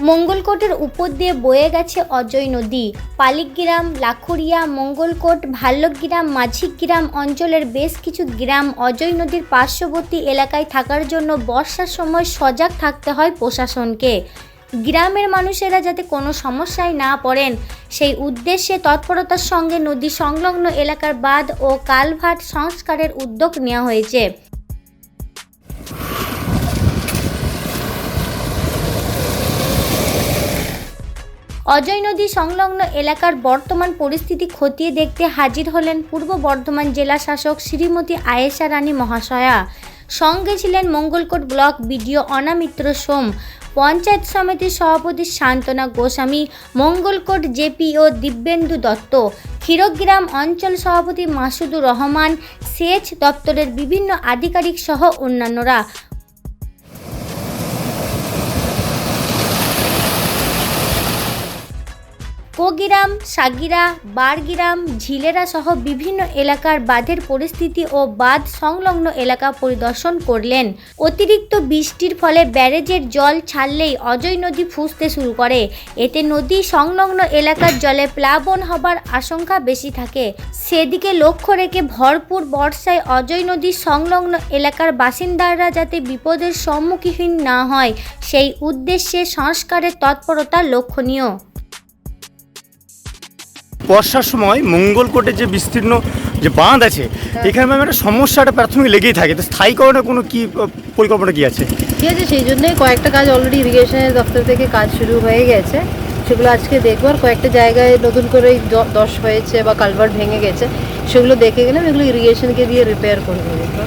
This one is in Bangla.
মঙ্গলকোটের উপর দিয়ে বয়ে গেছে অজয় নদী। পালিকগ্রাম, লাখুরিয়া, মঙ্গলকোট, ভাল্লকগ্রাম মাঝিগ্রাম অঞ্চলের বেশ কিছু গ্রাম অজয় নদীর পার্শ্ববর্তী এলাকায় থাকার জন্য বর্ষার সময় সজাগ থাকতে হয় প্রশাসনকে। গ্রামের মানুষেরা যাতে কোনো সমস্যায় না পড়েন, সেই উদ্দেশ্যে তৎপরতার সঙ্গে নদী সংলগ্ন এলাকার বাঁধ ও কালভার্ট সংস্কারের উদ্যোগ নেওয়া হয়েছে। অজয় নদী সংলগ্ন এলাকার বর্তমান পরিস্থিতি খতিয়ে দেখতে হাজির হলেন পূর্ব বর্ধমান জেলা শাসক শ্রীমতী আয়েশা রানী মহাশয়া। সঙ্গে ছিলেন মঙ্গলকোট ব্লক বিডিও অনামিত্র সোম, পঞ্চায়েত সমিতির সভাপতি শান্তনা গোস্বামী, মঙ্গলকোট জেপিও দিব্যেন্দু দত্ত, ক্ষীরগ্রাম অঞ্চল সভাপতি মাসুদুর রহমান, সেচ দপ্তরের বিভিন্ন আধিকারিক সহ অন্যান্যরা। কোগিরাম, সাগিরা, বারগিরাম, ঝিলেরা সহ বিভিন্ন এলাকার বাঁধের পরিস্থিতি ও বাঁধ সংলগ্ন এলাকা পরিদর্শন করলেন। অতিরিক্ত বৃষ্টির ফলে ব্যারেজের জল ছাড়লেই অজয় নদী ফুসতে শুরু করে। এতে নদী সংলগ্ন এলাকার জলে প্লাবন হবার আশঙ্কা বেশি থাকে। সেদিকে লক্ষ্য রেখে ভরপুর বর্ষায় অজয় নদীর সংলগ্ন এলাকার বাসিন্দারা যাতে বিপদের সম্মুখীন না হয়, সেই উদ্দেশ্যে সংস্কারের তৎপরতা লক্ষণীয়। বর্ষার সময় মঙ্গলকোটে যে বিস্তীর্ণ যে বাঁধ আছে এখানে ম্যাম একটা সমস্যাটা প্রাথমিক লেগেই থাকে। তো স্থায়ীকরণের কোনো কি পরিকল্পনা কি আছে? ঠিক আছে? সেই জন্যই কয়েকটা কাজ অলরেডি ইরিগেশনের দপ্তর থেকে কাজ শুরু হয়ে গেছে। সেগুলো আজকে দেখব। আর কয়েকটা জায়গায় নতুন করে দশ হয়েছে বা কালভার্ট ভেঙে গেছে সেগুলো দেখে গেলাম এগুলো ইরিগেশনকে দিয়ে রিপেয়ার করে দেবো